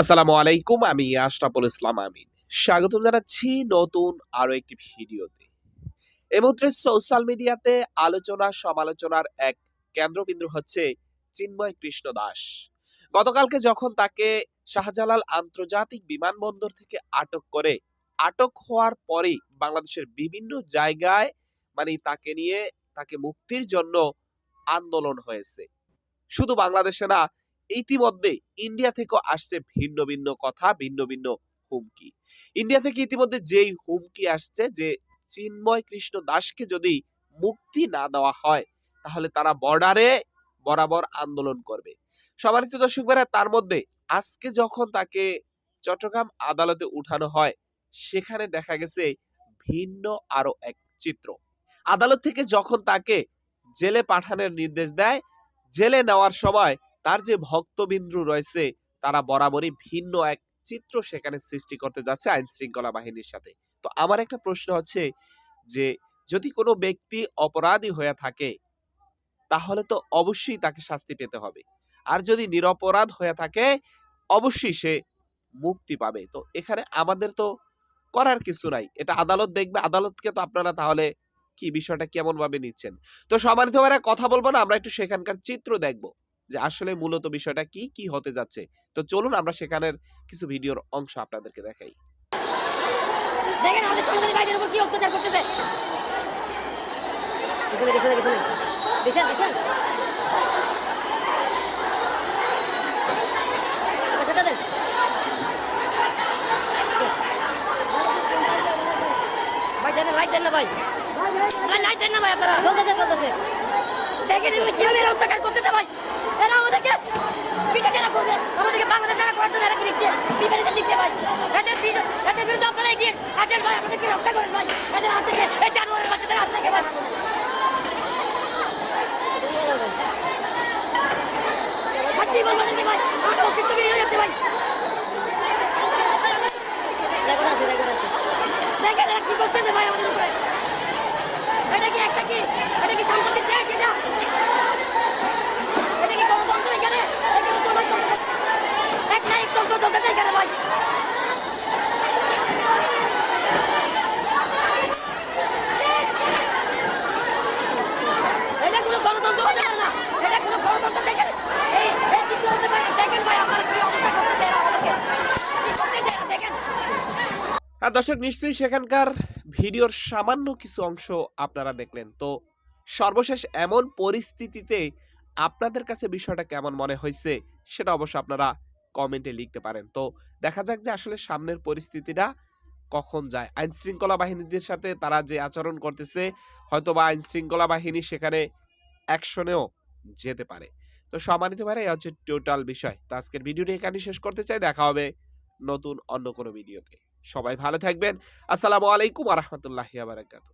আসসালামু আলাইকুম, আমি আশরাফুল ইসলাম আমিন। স্বাগতম জানাচ্ছি নতুন একটি ভিডিওতে। সোশ্যাল মিডিয়াতে আলোচনা সমালোচনার এক কেন্দ্রবিন্দু হচ্ছে চিন্ময় কৃষ্ণ দাস। গতকালকে যখন তাকে শাহজালাল আন্তর্জাতিক বিমানবন্দর থেকে আটক করে, আটক হওয়ার পরেই বাংলাদেশের বিভিন্ন জায়গায় মানে তাকে নিয়ে তাকে মুক্তির জন্য আন্দোলন হয়েছে। শুধু বাংলাদেশে না ইতিমধ্যে ইন্ডিয়া থেকেও আসছে ভিন্ন ভিন্ন কথা ভিন্ন ভিন্ন হুমকি। ইন্ডিয়া থেকে ইতিমধ্যে যেই হুমকি আসছে যে চিন্ময় কৃষ্ণ দাসকে যদি মুক্তি না দেওয়া হয় তাহলে তারা বর্ডারে বরাবর আন্দোলন করবে। সম্মানিত দর্শক ভাইরা, তার মধ্যে আজকে যখন তাকে চট্টগ্রাম আদালতে উঠানো হয় সেখানে দেখা গেছে ভিন্ন আরও এক চিত্র। আদালত থেকে যখন তাকে জেলে পাঠানোর নির্দেশ দেয় জেলে নেওয়ার সময় তার যে ভক্তবিন্দু রয়েছে, তারা বরাবরই ভিন্ন এক চিত্র সেখানে সৃষ্টি করতে যাচ্ছে আইন শৃঙ্খলা বাহিনীর সাথে। তো আমার একটা প্রশ্ন হচ্ছে যে, যদি কোনো ব্যক্তি অপরাধী হয়ে থাকে, তাহলে তো অবশ্যই তাকে শাস্তি পেতে হবে। আর যদি নিরপরাধ হয়ে থাকে, অবশ্যই সে মুক্তি পাবে। তো এখানে আমাদের তো করার কিছু নাই। এটা আদালত দেখবে। আদালতকে তো আপনারা তাহলে কি বিষয়টা কেমন ভাবে নিচ্ছেন? তো সম্মানিত ভাইরা কথা বলব না, আমরা একটু সেখানকার চিত্র দেখব যে আসলে মূলত বিষয়টা কি কি হতে যাচ্ছে। তো চলুন আমরা সেখানের কিছু ভিডিওর অংশ আপনাদেরকে দেখাই। দেখেন আমাদের উপর কি অত্যাচার করতেছে। পিছনে পিছনে পিছনে পিছন পিছন ভাই, দেন দেন না, ভাই। লাইট দেন না ভাই আপনারা। চলতেছে চলতেছে দেখেন এগুলো কীভাবে এরা অত্যাচার করতেছে ভাই। এরা আমাদেরকে বিবেচনা করবে, আমাদেরকে বাংলাদেশ যারা করার জন্য এরা কি নিচ্ছে? প্রিপারেশন নিচ্ছে ভাই। এদের এদের বিরুদ্ধে আপনারা এগিয়ে আসেন ভাই আমাদেরকে রক্ষা করেন ভাই? এদের হাত থেকে, এই জানুয়ারের বাচ্চাদের হাত থেকে ভাই। কি বলব আপনাদেরকে ভাই। আমাদের অস্তিত্ব বেরিয়ে যাচ্ছে ভাই দেখেন এরা কি করতেছে ভাই আমাদের উপরে এটা কি একটা কি এটা কি সাম্প্রতিক দেশ এটা এটা কি গণতন্ত্র এখানে এখানে সমাজতন্ত্র এরা দেখেন আর দর্শক, নিশ্চয়ই সেখানকার ভিডিওর সামান্য কিছু অংশ আপনারা দেখলেন। তো সর্বশেষ এমন পরিস্থিতিতে আপনাদের কাছে বিষয়টা কেমন মনে হয়েছে সেটা অবশ্য আপনারা কমেন্টে লিখতে পারেন। তো দেখা যাক যে আসলে সামনের পরিস্থিতিটা কখন যায়। আইন শৃঙ্খলা বাহিনীদের সাথে তারা যে আচরণ করতেছে হয়তো বা আইন শৃঙ্খলা বাহিনী সেখানে অ্যাকশনেও যেতে পারে। তো সম্মানিত পারে এই হচ্ছে টোটাল বিষয়। তো আজকের ভিডিওটি এখানে শেষ করতে চাই। দেখা হবে নতুন অন্য কোনো ভিডিওতে সবাই ভালো থাকবেন। আসসালামু আলাইকুম আ রহমতুল্লাহ